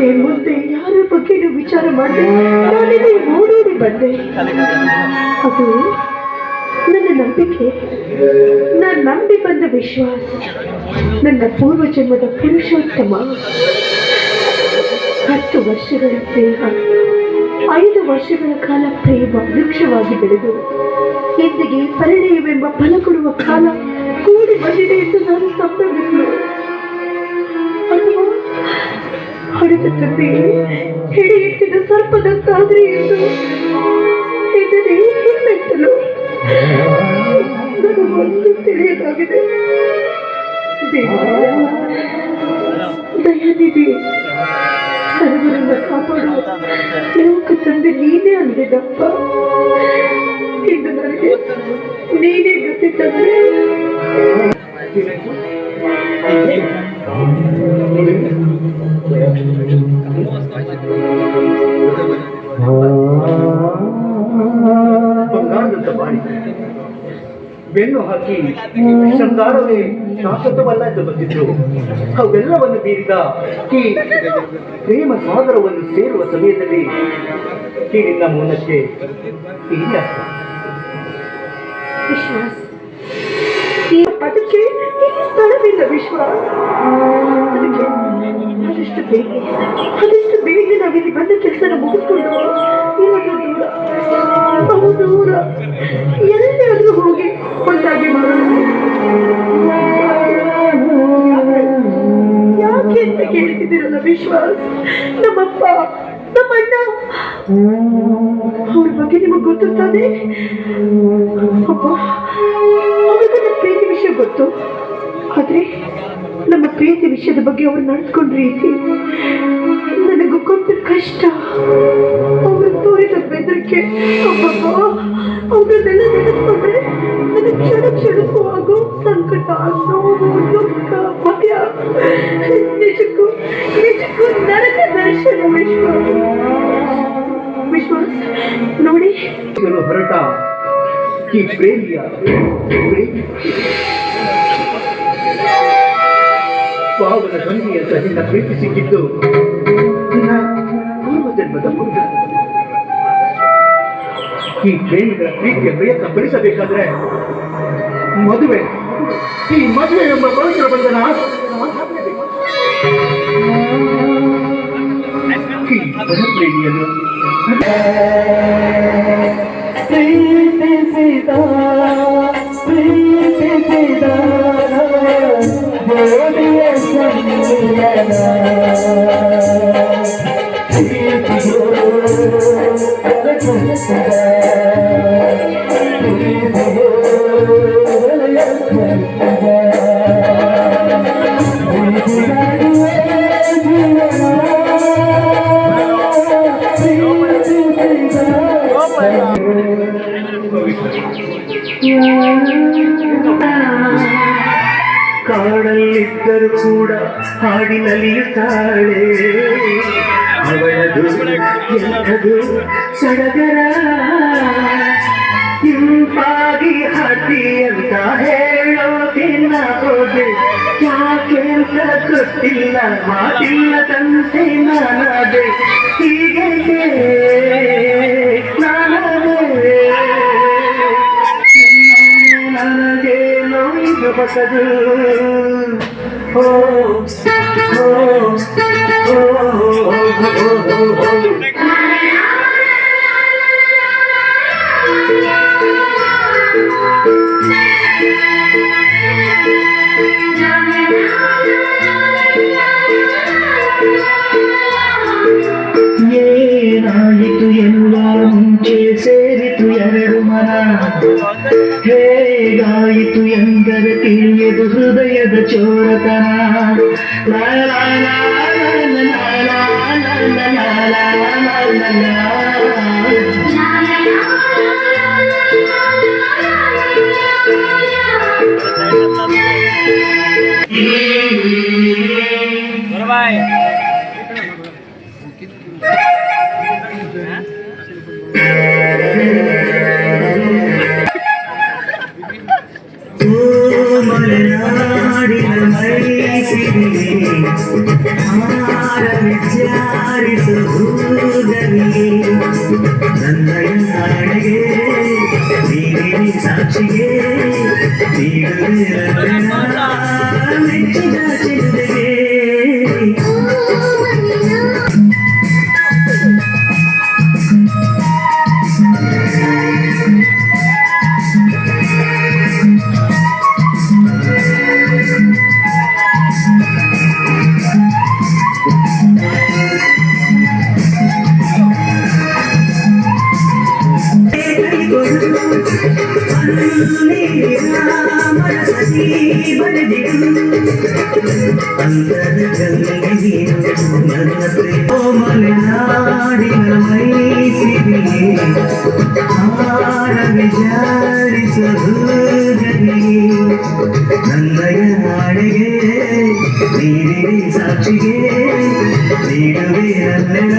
ಹಿಂದೆ ಮುಂದೆ ಯಾರ ಬಗ್ಗೆನೂ ವಿಚಾರ ಮಾಡಿದೆ? ನಾನಿಲ್ಲಿ ಓಡೋಡಿ ಬಂದೆ. ಅದು ನನ್ನ ನಂಬಿಕೆ. ನಾನು ನಂಬಿ ಬಂದ ವಿಶ್ವಾಸ. ನನ್ನ ಪೂರ್ವ ಜನ್ಮದ ಪುರುಷೋತ್ತಮ. ಹತ್ತು ವರ್ಷಗಳ ಪ್ರೇಮ. ಐದು ವರ್ಷಗಳ ಕಾಲ ಪ್ರೇಮ ವೃಕ್ಷವಾಗಿ ಬೆಳೆದು, ಎಂದಿಗೆ ಪರಿಣಯವೆಂಬ ಫಲ ಕೊಡುವ ಕಾಲ ಕೂಡಿ ಬಂದಿದೆ ಎಂದು ನಾನು ಸಂಭ್ರಮಿಸಿದೆ ಹಡದ ತಂದೆ ಹಿಡಿಯಿಟ್ಟಿದ ಸರ್ಪದಂತಾದ್ರೆ ಎಂದು ಹೆದರಿ ಹಿಮ್ಮೆಟ್ಟಲು ನನಗೊಂದು ತಿಳಿಯಲಾಗಿದೆ. ದಯಾನಿಧಿ ಸರ್ವರನ್ನ ಕಾಪಾಡು. ಲೋಕ ತಂದೆ ನೀನೇ ಅಂದಿದ್ದಪ್ಪ ಇಂದು ನನಗೆ ನೀನೇ ಬೆನ್ನು ಹಾಕಿ ಶೃಂಗಾರವೇ ಶಾಶ್ವತವಲ್ಲ ಎಂದು ಬಂದಿದ್ರು. ಅವೆಲ್ಲವನ್ನು ಬೀರಿದ ಈ ಪ್ರೇಮ ಸಾಗರವನ್ನು ಸೇರುವ ಸಮಯದಲ್ಲಿ ಮೂಲಕ್ಕೆ ಮೌನಕ್ಕೆ ಇಲ್ಲಿ ವಿಶ್ವಾಸ ಅದಕ್ಕೆ ಸ್ಥಳವಿಲ್ಲ ವಿಶ್ವಾಸ. ಅದಕ್ಕೆ ಬೇಗ ಅದೆಷ್ಟು ಬೇಗ ನಾವಿಲ್ಲಿ ಬಂದ ಕೆಲಸನ ಮುಗಿಸ್ಕೊಂಡು ಇವಾಗ ದೂರ ಬಹು ದೂರ ವಿಶ್ವಾಸ್. ನಮ್ಮಪ್ಪ, ನಮ್ಮಣ್ಣ. ಅವ್ರ ಬಗ್ಗೆ ನಿಮಗೆ ಗೊತ್ತಿರ್ತಾನೆ ಅಪ್ಪ, ಅವ್ರಿಗೆ ನಮ್ಮ ಪ್ರೀತಿ ವಿಷಯ ಗೊತ್ತು. ಆದ್ರೆ ನಮ್ಮ ಪ್ರೀತಿ ವಿಷಯದ ಬಗ್ಗೆ ಅವ್ರು ನಡೆಸ್ಕೊಂಡ ರೀತಿ, ನನಗೂ ಕೊಟ್ಟ ಕಷ್ಟ, ಅವರು ತೋರಿದ ಬೆದರಿಕೆ. ಅವರನ್ನೆಲ್ಲ ನೆನೆಸ್ಕೊಂಡ್ರೆ ನನಗೆ ಕ್ಷಣ ಕ್ಷಣಕ್ಕೂ ಆಗೋ ಸಂಕಟ ನೋವು ದುಃಖ. ನಿಜಕ್ಕೂ ನಿಜಕ್ಕೂ ನರಕ ದರ್ಶನ ವಿಶ್ವ ವಿಶ್ವಾಸ ನೋಡಿ. ಹೊರಟ. ಈ ಪ್ರೇಮಿಯ ಪ್ರೇಮಿ ಪಾವನ ಗಂಗೆಯ ಸಹಿತ ಪ್ರೀತಿ ಸಿಕ್ಕಿದ್ದು ನಿನ್ನ ಪೂರ್ವ ಜನ್ಮದ ಈ ಪ್ರೇಮಿಗಳ ಪ್ರೀತಿಯ ಪ್ರಯತ್ನ ಭರಿಸಬೇಕಾದ್ರೆ ಮದುವೆ ಈ ಮದುವೆ ಎಂಬ ಪವಿತ್ರ ಬಂಧನ ಪ್ರೀತಿಸಿದ ಪ್ರೀತಿಸಿದ ದೇವಿಯ ಸಂಗೀತ ಪ್ರೀತಿಯೋ ಕಾಡಲ್ಲಿದ್ದರೂ ಕೂಡ ಹಾಡಿನಲಿಯುತ್ತಾಳೆ ಅವಳದು ಎಂಥದು ಸಡಗರ. ಇಂಪಾಗಿ ಹಾಕಿ ಅಂತ ಹೇಳೋದಿಲ್ಲ ಹೋದೆ ಯಾಕೆ ಅಂತ ಮಾತಿಲ್ಲ ತಂತೆ ನಾನಾದೆ. ಹೀಗೆ సదు నాయకు ఎల్లాము చేసేది తుయరుమరా హే చూరతనాడు లాలా లాలా சாட்சியே நீ ಮಲೆನಾಡಿನ ಮೈಸಿರಿ ಹಾರ ವಿಚಾರಿಸಲು ನನ್ನಯ ನಾಡಿಗೆ ನೀಡಿರಿ ಸಾಕ್ಷಿಗೆ ನೀಡುವೆ ನನ್ನ